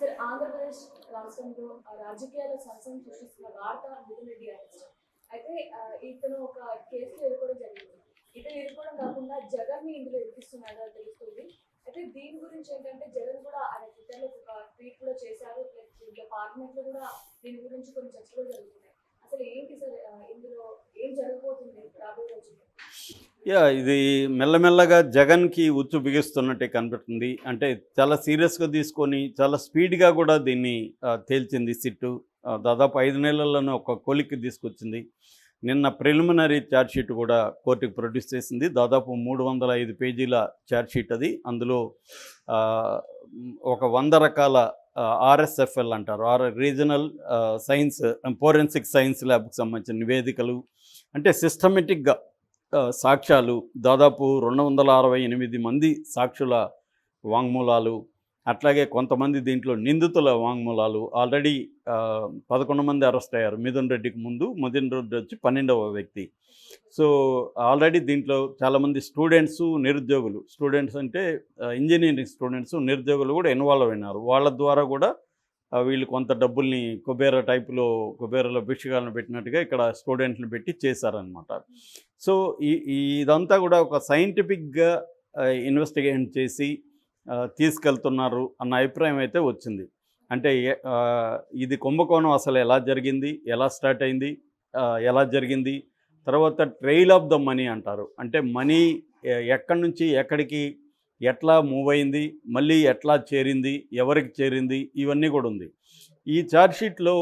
Sir Andhra Pradesh రాష్ట్రంలో రాజకీయాల సంస్థను సృష్టిస్తున్న వార్త మిథున్ రెడ్డి అరెస్ట్ అయితే ఇతను ఒక కేసులో ఎదుర్కోవడం జరిగింది. ఇతను ఎదుర్కోవడం కాకుండా జగన్ని ఇందులో ఇరికిస్తున్నాడు తెలుస్తుంది. అయితే దీని గురించి ఏంటంటే జగన్ కూడా ఆయన ట్విట్టర్లో ఒక ట్వీట్ కూడా చేశారు. ఇంకా పార్లమెంట్లో కూడా దీని గురించి కొన్ని చర్చలు కూడా జరుగుతున్నాయి. అసలు ఏంటి సార్ ఇందులో ఏం జరగబోతుంది రాబోయే రోజుల్లో? యా ఇది మెల్లమెల్లగా జగన్కి ఉచ్చు బిగిస్తున్నట్టే కనిపిస్తుంది అంటే చాలా సీరియస్గా తీసుకొని చాలా స్పీడ్గా కూడా దీన్ని తేల్చింది సిట్టు. దాదాపు ఐదు నెలల్లోనే ఒక కొలిక్కి తీసుకొచ్చింది. నిన్న ప్రిలిమినరీ ఛార్జ్షీట్ కూడా కోర్టుకు ప్రొడ్యూస్ చేసింది. దాదాపు మూడు వందల ఐదు పేజీల ఛార్జ్షీట్ అది. అందులో ఒక వంద రకాల ఆర్ఎస్ఎఫ్ఎల్ అంటారు. R regional science forensic science ల్యాబ్కి సంబంధించిన నివేదికలు. అంటే సిస్టమేటిక్గా సాక్ష్యాలు. దాదాపు రెండు వందల అరవై ఎనిమిది మంది సాక్షుల వాంగ్మూలాలు అట్లాగే కొంతమంది దీంట్లో నిందితుల వాంగ్మూలాలు. ఆల్రెడీ పదకొండు మంది అరెస్ట్ అయ్యారు. మిథున్ రెడ్డికి ముందు మిథున్ రెడ్డి వచ్చి పన్నెండవ వ్యక్తి. సో ఆల్రెడీ దీంట్లో చాలామంది స్టూడెంట్స్ నిరుద్యోగులు. స్టూడెంట్స్ అంటే ఇంజనీరింగ్ స్టూడెంట్స్ నిరుద్యోగులు కూడా ఇన్వాల్వ్ అయినారు. వాళ్ళ ద్వారా కూడా వీళ్ళు కొంత డబ్బుల్ని కుబేర టైపులో కుబేరలో భిక్షగాలను పెట్టినట్టుగా ఇక్కడ స్టూడెంట్లు పెట్టి చేశారనమాట సో ఈ ఇదంతా కూడా ఒక సైంటిఫిక్గా ఇన్వెస్టిగేషన్ చేసి తీసుకెళ్తున్నారు అన్న అభిప్రాయం అయితే వచ్చింది. అంటే ఇది కుంభకోణం అసలు ఎలా జరిగింది ఎలా స్టార్ట్ అయింది ఎలా జరిగింది తర్వాత ట్రైల్ ఆఫ్ ద మనీ అంటారు. అంటే మనీ ఎక్కడి నుంచి ఎక్కడికి ఎట్లా మూవ్ అయింది మళ్ళీ ఎట్లా చేరింది ఎవరికి చేరింది ఇవన్నీ కూడా ఉంది. ఈ ఛార్జ్షీట్లో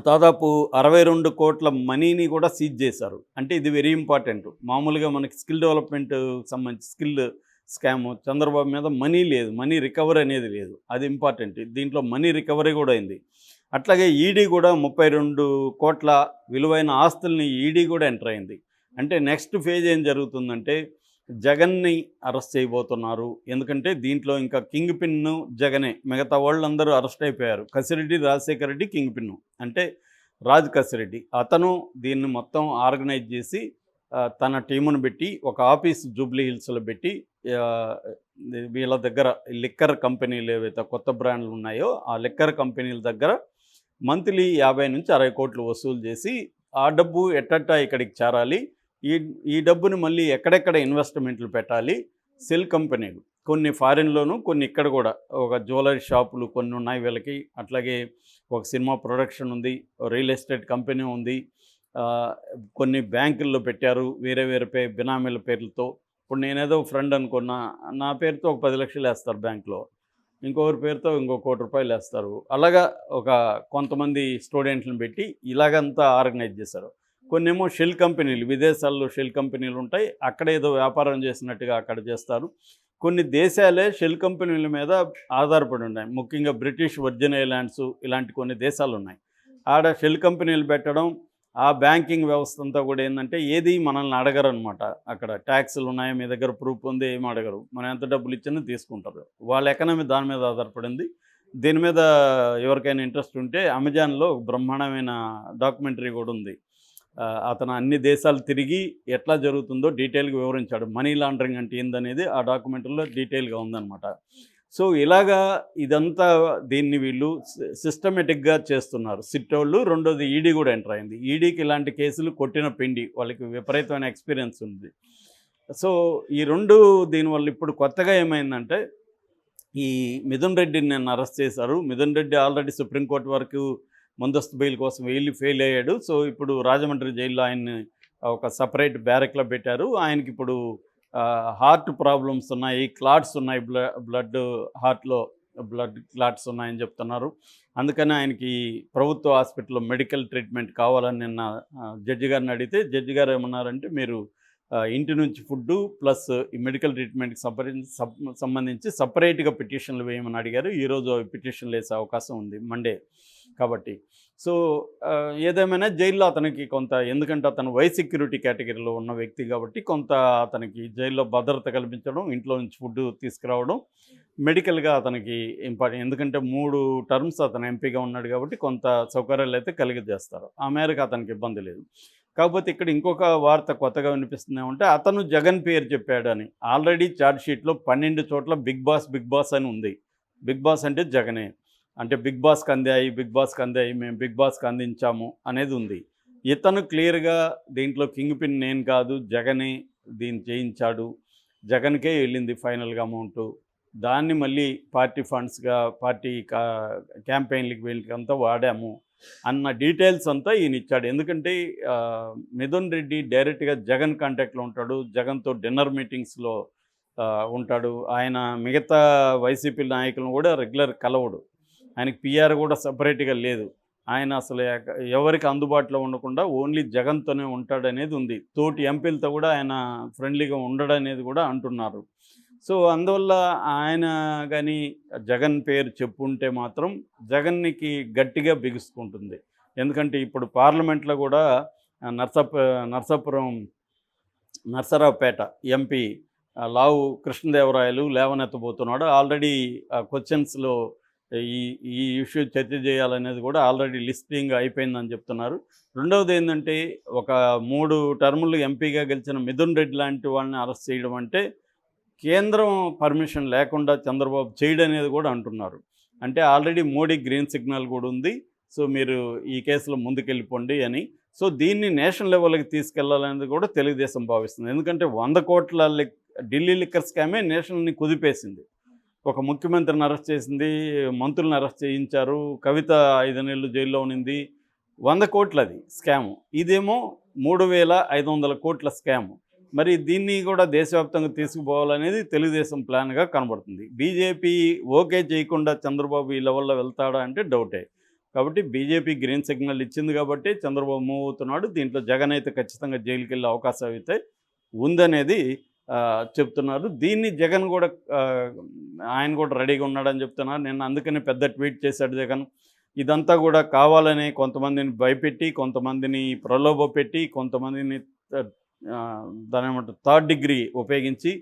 దాదాపు అరవై రెండు కోట్ల మనీని కూడా సీజ్ చేశారు. అంటే ఇది వెరీ ఇంపార్టెంట్. మామూలుగా మనకి స్కిల్ డెవలప్మెంట్ సంబంధించి స్కిల్ స్కామ్ చంద్రబాబు మీద మనీ లేదు. మనీ రికవరీ అనేది లేదు. అది ఇంపార్టెంట్. దీంట్లో మనీ రికవరీ కూడా అయింది. అట్లాగే ఈడీ కూడా ముప్పై రెండు కోట్ల విలువైన ఆస్తుల్ని ఈడీ కూడా ఎంటర్ అయింది. అంటే నెక్స్ట్ ఫేజ్ ఏం జరుగుతుందంటే జగన్ని అరెస్ట్ చేయబోతున్నారు. ఎందుకంటే దీంట్లో ఇంకా కింగ్ పిన్ను జగనే మిగతా వాళ్ళందరూ అరెస్ట్ అయిపోయారు. Kasireddy Rajasekhara Reddy king pin. అంటే రాజ్ కసిరెడ్డి. అతను దీన్ని మొత్తం ఆర్గనైజ్ చేసి తన టీమును పెట్టి ఒక ఆఫీస్ జూబ్లీ హిల్స్లో పెట్టి వీళ్ళ దగ్గర లిక్కర్ కంపెనీలు ఏవైతే కొత్త బ్రాండ్లు ఉన్నాయో ఆ లిక్కర్ కంపెనీల దగ్గర మంత్లీ యాభై నుంచి అరవై కోట్లు వసూలు చేసి ఆ డబ్బు ఎట్టట్టా ఇక్కడికి చేరాలి. ఈ ఈ డబ్బుని మళ్ళీ ఎక్కడెక్కడ ఇన్వెస్ట్మెంట్లు పెట్టాలి? సెల్ కంపెనీలు. కొన్ని ఫారిన్లోను కొన్ని ఇక్కడ కూడా. ఒక జ్యువెలరీ షాపులు కొన్ని ఉన్నాయి వీళ్ళకి. అట్లాగే ఒక సినిమా ప్రొడక్షన్ ఉంది రియల్ ఎస్టేట్ కంపెనీ ఉంది. కొన్ని బ్యాంకుల్లో పెట్టారు వేరే వేరే పే బినామీల పేర్లతో. ఇప్పుడు నేనేదో ఫ్రెండ్ అనుకున్నా నా పేరుతో ఒక పది లక్షలు వేస్తారు బ్యాంకులో. ఇంకొకరి పేరుతో ఇంకో కోటి రూపాయలు వేస్తారు. అలాగా ఒక కొంతమంది స్టూడెంట్లను పెట్టి ఇలాగంతా ఆర్గనైజ్ చేశారు. కొన్నేమో షెల్ కంపెనీలు విదేశాల్లో షెల్ కంపెనీలు ఉంటాయి. అక్కడ ఏదో వ్యాపారం చేసినట్టుగా అక్కడ చేస్తారు. కొన్ని దేశాలే షెల్ కంపెనీల మీద ఆధారపడి ఉన్నాయి. ముఖ్యంగా బ్రిటిష్ వర్జిన్ ఐలాండ్స్ ఇలాంటి కొన్ని దేశాలు ఉన్నాయి. ఆడ షెల్ కంపెనీలు పెట్టడం ఆ బ్యాంకింగ్ వ్యవస్థ అంతా కూడా ఏంటంటే ఏది మనల్ని అడగరు అనమాట అక్కడ ట్యాక్సులు ఉన్నాయి? మీ దగ్గర ప్రూఫ్ ఉంది? ఏమి అడగరు. మనం ఎంత డబ్బులు ఇచ్చినా తీసుకుంటారు. వాళ్ళ ఎకనమీ దాని మీద ఆధారపడింది. దీని మీద ఎవరికైనా ఇంట్రెస్ట్ ఉంటే అమెజాన్లో బ్రహ్మాండమైన డాక్యుమెంటరీ కూడా ఉంది. అతను అన్ని దేశాలు తిరిగి ఎట్లా జరుగుతుందో డీటెయిల్గా వివరించాడు. మనీ లాండరింగ్ అంటే ఏందనేది ఆ డాక్యుమెంటరీలో డీటెయిల్గా ఉందన్నమాట. సో ఇలాగా ఇదంతా దీన్ని వీళ్ళు సిస్టమేటిక్గా చేస్తున్నారు. సిట్టోళ్ళు రెండోది ఈడీ కూడా ఎంటర్ అయింది. ఈడీకి ఇలాంటి కేసులు కొట్టిన పిండి వాళ్ళకి విపరీతమైన ఎక్స్పీరియన్స్ ఉంది. సో ఈ రెండు దీనివల్ల ఇప్పుడు కొత్తగా ఏమైందంటే ఈ మిథున్ రెడ్డిని నేను అరెస్ట్ చేశారు. మిథున్ రెడ్డి ఆల్రెడీ సుప్రీంకోర్టు వరకు ముందస్తు బెయిల్ కోసం వెళ్ళి ఫెయిల్ అయ్యాడు. సో ఇప్పుడు రాజమండ్రి జైల్లో ఆయన్ని ఒక సపరేట్ బ్యారెక్లో పెట్టారు. ఆయనకి ఇప్పుడు హార్ట్ ప్రాబ్లమ్స్ ఉన్నాయి క్లాట్స్ ఉన్నాయి బ్లడ్ బ్లడ్ హార్ట్లో బ్లడ్ క్లాట్స్ ఉన్నాయని చెప్తున్నారు. అందుకని ఆయనకి ప్రభుత్వ హాస్పిటల్లో మెడికల్ ట్రీట్మెంట్ కావాలని నిన్న జడ్జి గారిని అడిగితే జడ్జి గారు ఏమన్నారంటే మీరు ఇంటి నుంచి ఫుడ్ ప్లస్ ఈ మెడికల్ ట్రీట్మెంట్కి సంబంధించి సంబంధించి సపరేట్గా పిటిషన్లు వేయమని అడిగారు. ఈరోజు పిటిషన్లు వేసే అవకాశం ఉంది. మండే. కాబట్టి. సో ఏదేమైనా జైల్లో అతనికి కొంత ఎందుకంటే అతను వై సెక్యూరిటీ కేటగిరీలో ఉన్న వ్యక్తి కాబట్టి కొంత అతనికి జైల్లో భద్రత కల్పించడం ఇంట్లో నుంచి ఫుడ్ తీసుకురావడం మెడికల్గా అతనికి ఇంపార్టెంట్ ఎందుకంటే మూడు టర్మ్స్ అతను ఎంపీగా ఉన్నాడు కాబట్టి కొంత సౌకర్యాలు అయితే కలిగజేస్తారు. ఆ మేరకు అతనికి ఇబ్బంది లేదు. కాకపోతే ఇక్కడ ఇంకొక వార్త కొత్తగా వినిపిస్తుంది ఏమంటే అతను జగన్ పేరు చెప్పాడు అని ఆల్రెడీ ఛార్జ్ షీట్లో పన్నెండు చోట్ల బిగ్ బాస్ బిగ్ బాస్ అని ఉంది. బిగ్ బాస్ అంటే జగనే. అంటే బిగ్ బాస్కి అందాయి బిగ్ బాస్కి అందాయి మేము బిగ్ బాస్కి అందించాము అనేది ఉంది. ఇతను క్లియర్గా దీంట్లో కింగ్ పిన్ నేను కాదు జగనే దీన్ని చేయించాడు. జగన్కే వెళ్ళింది ఫైనల్గా అమౌంట్. దాన్ని మళ్ళీ పార్టీ ఫండ్స్గా పార్టీ కా క్యాంపెయిన్లకి వీళ్ళకి అంతా వాడాము అన్న డీటెయిల్స్ అంతా ఈయన ఇచ్చాడు. ఎందుకంటే మిథున్ రెడ్డి డైరెక్ట్గా జగన్ కాంటాక్ట్లో ఉంటాడు జగన్తో డిన్నర్ మీటింగ్స్లో ఉంటాడు. ఆయన మిగతా వైసీపీ నాయకులను కూడా రెగ్యులర్ కలవడు. ఆయనకి పిఆర్ కూడా సపరేట్గా లేదు. ఆయన అసలు ఎవరికి అందుబాటులో ఉండకుండా ఓన్లీ జగన్తోనే ఉంటాడనేది ఉంది. తోటి ఎంపీలతో కూడా ఆయన ఫ్రెండ్లీగా ఉండడం అనేది కూడా అంటున్నారు. సో అందువల్ల ఆయన కానీ జగన్ పేరు చెప్పుంటే మాత్రం జగన్నికి గట్టిగా బిగుసుకుంటుంది. ఎందుకంటే ఇప్పుడు పార్లమెంట్లో కూడా నర్సప నర్సాపురం నర్సరావుపేట ఎంపీ లావు కృష్ణదేవరాయలు లేవనెత్తబోతున్నాడు. ఆల్రెడీ క్వశ్చన్స్లో ఈ ఈ ఇష్యూ చర్చ చేయాలనేది కూడా ఆల్రెడీ లిస్టింగ్ అయిపోయిందని చెప్తున్నారు. రెండవది ఏంటంటే ఒక మూడు టర్ములు ఎంపీగా గెలిచిన మిథున్ రెడ్డి లాంటి వాళ్ళని అరెస్ట్ చేయడం అంటే కేంద్రం పర్మిషన్ లేకుండా చంద్రబాబు చేయడం అనేది కూడా అంటున్నారు. అంటే ఆల్రెడీ మోడీ గ్రీన్ సిగ్నల్ కూడా ఉంది. సో మీరు ఈ కేసులో ముందుకెళ్ళిపోండి అని. సో దీన్ని నేషనల్ లెవెల్కి తీసుకెళ్ళాలనేది కూడా తెలుగుదేశం భావిస్తుంది. ఎందుకంటే వంద కోట్ల లిక్ ఢిల్లీ లిక్కర్ స్కామే నేషనల్ని కుదిపేసింది. ఒక ముఖ్యమంత్రిని అరెస్ట్ చేసింది మంత్రులను అరెస్ట్ చేయించారు కవిత ఐదు నెలలు జైల్లో ఉన్నింది. వంద కోట్లది స్కాము. ఇదేమో మూడు వేల ఐదు వందల కోట్ల స్కాము. మరి దీన్ని కూడా దేశవ్యాప్తంగా తీసుకుపోవాలనేది తెలుగుదేశం ప్లాన్గా కనబడుతుంది. బీజేపీ ఓకే చేయకుండా చంద్రబాబు ఈ లెవెల్లో వెళ్తాడా అంటే డౌటే. కాబట్టి బీజేపీ గ్రీన్ సిగ్నల్ ఇచ్చింది కాబట్టి చంద్రబాబు మూవ్ అవుతున్నాడు. దీంట్లో జగన్ అయితే ఖచ్చితంగా జైలుకి వెళ్ళే అవకాశం అయితే ఉందనేది చెప్తున్నారు. దీన్ని జగన్ కూడా ఆయన కూడా రెడీగా ఉన్నాడని చెప్తున్నారు. నేను అందుకని పెద్ద ట్వీట్ చేశాడు జగన్. ఇదంతా కూడా కావాలని కొంతమందిని భయపెట్టి కొంతమందిని ప్రలోభ పెట్టి కొంతమందిని దాని ఏమంటారు థర్డ్ డిగ్రీ ఉపయోగించి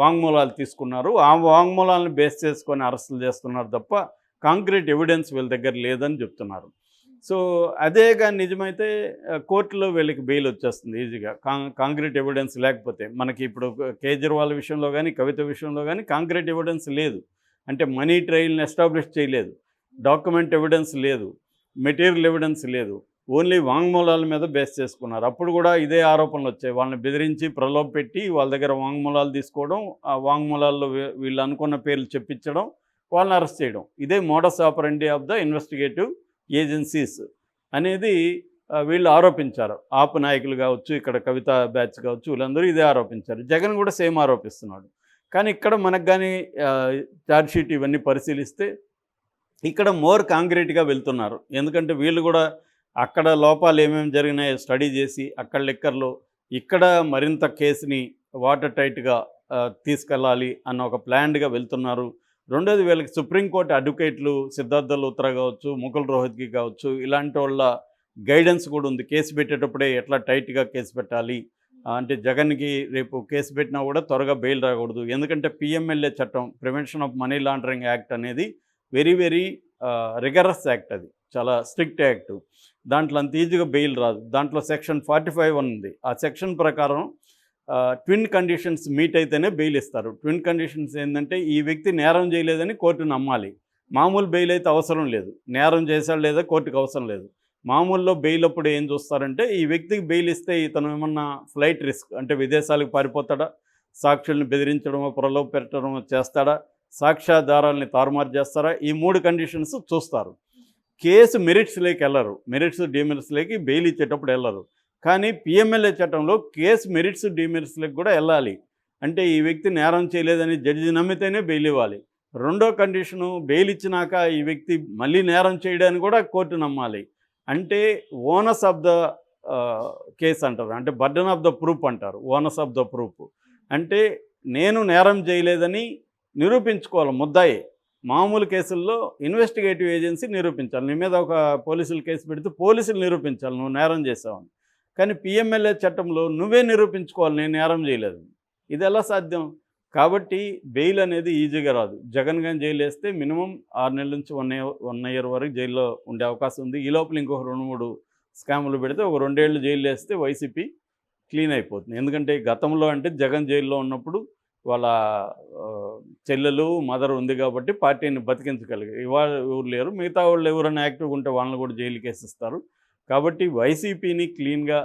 వాంగ్మూలాలు తీసుకున్నారు. ఆ వాంగ్మూలాలను బేస్ చేసుకొని అరెస్టులు చేస్తున్నారు తప్ప కాంక్రీట్ ఎవిడెన్స్ వీళ్ళ దగ్గర లేదని చెప్తున్నారు. సో అదే కానీ నిజమైతే కోర్టులో వీళ్ళకి బెయిల్ వచ్చేస్తుంది ఈజీగా. కాం కాంక్రీట్ ఎవిడెన్స్ లేకపోతే మనకి ఇప్పుడు కేజ్రీవాల్ విషయంలో కానీ కవిత విషయంలో కానీ కాంక్రీట్ ఎవిడెన్స్ లేదు. అంటే మనీ ట్రయల్ని ఎస్టాబ్లిష్ చేయలేదు. డాక్యుమెంట్ ఎవిడెన్స్ లేదు. మెటీరియల్ ఎవిడెన్స్ లేదు. ఓన్లీ వాంగ్మూలాల మీద బేస్ చేసుకున్నారు. అప్పుడు కూడా ఇదే ఆరోపణలు వచ్చాయి. వాళ్ళని బెదిరించి ప్రలోభ పెట్టి వాళ్ళ దగ్గర వాంగ్మూలాలు తీసుకోవడం ఆ వాంగ్మూలాల్లో వీళ్ళు అనుకున్న పేర్లు చెప్పించడం వాళ్ళని అరెస్ట్ చేయడం. ఇదే modus operandi of the investigative agencies అనేది వీళ్ళు ఆరోపించారు. ఆపు నాయకులు కావచ్చు ఇక్కడ కవిత బ్యాచ్ కావచ్చు వీళ్ళందరూ ఇదే ఆరోపించారు. జగన్ కూడా సేమ్ ఆరోపిస్తున్నాడు. కానీ ఇక్కడ మనకు కానీ ఛార్జ్షీట్ ఇవన్నీ పరిశీలిస్తే ఇక్కడ మోర్ కాంక్రీట్గా వెళ్తున్నారు. ఎందుకంటే వీళ్ళు కూడా అక్కడ లోపాలు ఏమేమి జరిగినాయో స్టడీ చేసి అక్కడ లెక్కర్లో ఇక్కడ మరింత కేసుని వాటర్ టైట్గా తీసుకెళ్ళాలి అన్న ఒక ప్లాన్డ్గా వెళ్తున్నారు. రెండోది వీళ్ళకి సుప్రీంకోర్టు అడ్వకేట్లు సిద్ధార్థ లూత్రా కావచ్చు ముకుల్ రోహిత్కి కావచ్చు ఇలాంటి వాళ్ళ గైడెన్స్ కూడా ఉంది. కేసు పెట్టేటప్పుడే ఎట్లా టైట్గా కేసు పెట్టాలి? అంటే జగన్కి రేపు కేసు పెట్టినా కూడా త్వరగా బెయిల్ రాకూడదు. ఎందుకంటే పిఎంఎల్ఏ చట్టం prevention of money laundering act అనేది వెరీ వెరీ రిగరస్ యాక్ట్ అది. చాలా స్ట్రిక్ట్ యాక్ట్. దాంట్లో అంత ఈజీగా బెయిల్ రాదు. దాంట్లో సెక్షన్ ఫార్టీ ఫైవ్ ఉంది. ఆ సెక్షన్ ప్రకారం ట్విన్ కండిషన్స్ మీట్ అయితేనే బెయిల్ ఇస్తారు. ట్విన్ కండిషన్స్ ఏంటంటే ఈ వ్యక్తి నేరం చేయలేదని కోర్టు నమ్మాలి. మామూలు బెయిల్ అయితే అవసరం లేదు. నేరం చేశాడు లేదా కోర్టుకు అవసరం లేదు. మామూల్లో బెయిల్ అప్పుడు ఏం చూస్తారంటే ఈ వ్యక్తికి బెయిల్ ఇస్తే ఇతను ఏమన్నా ఫ్లైట్ రిస్క్ అంటే విదేశాలకు పారిపోతాడా? సాక్షుల్ని బెదిరించడమో పొరలో పెట్టడమో చేస్తాడా? సాక్ష్యాధారాలని తారుమారు చేస్తారా? ఈ మూడు కండిషన్స్ చూస్తారు. కేసు మెరిట్స్లోకి వెళ్ళరు. మెరిట్స్ డిమెరిట్స్లోకి బెయిల్ ఇచ్చేటప్పుడు వెళ్ళరు. కానీ పిఎంఎల్ఏ చట్టంలో కేసు మెరిట్స్ డిమెరిట్స్లకు కూడా వెళ్ళాలి. అంటే ఈ వ్యక్తి నేరం చేయలేదని జడ్జి నమ్మితేనే బెయిల్ ఇవ్వాలి. రెండో కండిషను బెయిల్ ఇచ్చినాక ఈ వ్యక్తి మళ్ళీ నేరం చేయడానికి కూడా కోర్టు నమ్మాలి. అంటే ఓనస్ ఆఫ్ ద కేస్ అంటారు. అంటే బర్డన్ ఆఫ్ ద ప్రూఫ్ అంటారు. Onus of the proof. అంటే నేను నేరం చేయలేదని నిరూపించుకోవాలి ముద్దాయి. మామూలు కేసుల్లో ఇన్వెస్టిగేటివ్ ఏజెన్సీ నిరూపించాలి. నీ మీద ఒక పోలీసులు కేసు పెడితే పోలీసులు నిరూపించాలి. నువ్వు నేరం చేసావని. కానీ పిఎంఎల్ఏ చట్టంలో నువ్వే నిరూపించుకోవాలి నేను నేరం చేయలేదు. ఇది ఎలా సాధ్యం? కాబట్టి బెయిల్ అనేది ఈజీగా రాదు. జగన్ గాని జైలు వేస్తే మినిమం ఆరు నెలల నుంచి వన్ ఇయర్ వన్ ఇయర్ వరకు జైల్లో ఉండే అవకాశం ఉంది. ఈ లోపల ఇంకొక రెండు మూడు స్కాములు పెడితే ఒక రెండేళ్ళు జైలు వేస్తే వైసీపీ క్లీన్ అయిపోతుంది. ఎందుకంటే గతంలో అంటే జగన్ జైల్లో ఉన్నప్పుడు వాళ్ళ చెల్లెలు మదర్ ఉంది కాబట్టి పార్టీని బతికించగలిగారు. ఇవాళ ఎవరు లేరు. మిగతా వాళ్ళు ఎవరైనా యాక్టివ్గా ఉంటే వాళ్ళని కూడా జైలుకి వేసిస్తారు కాబట్టి వైసీపీని క్లీన్గా